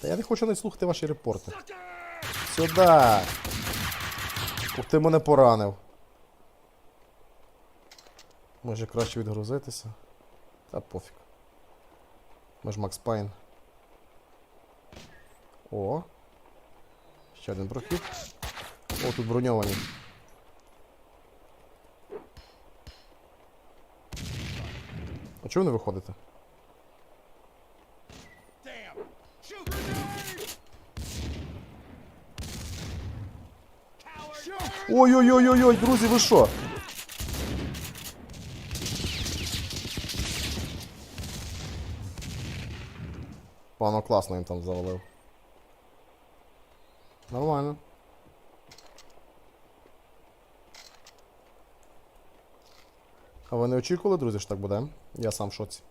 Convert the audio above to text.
Та я не хочу навіть слухати ваші репорти. Сюда! Ух ти мене поранив. Може краще відгрузитися. Та пофіг. Ми ж Макс Пайн. О. Ще один прохід. О, тут броньовані. А чого не виходите? Damn! Shoot! Grenade! Coward! Ой-ой-ой-ой, друзі, ви що? Пано класно їм там завалив. Нормально. А ви не очікували, друзі, що так буде? Я сам в шоці.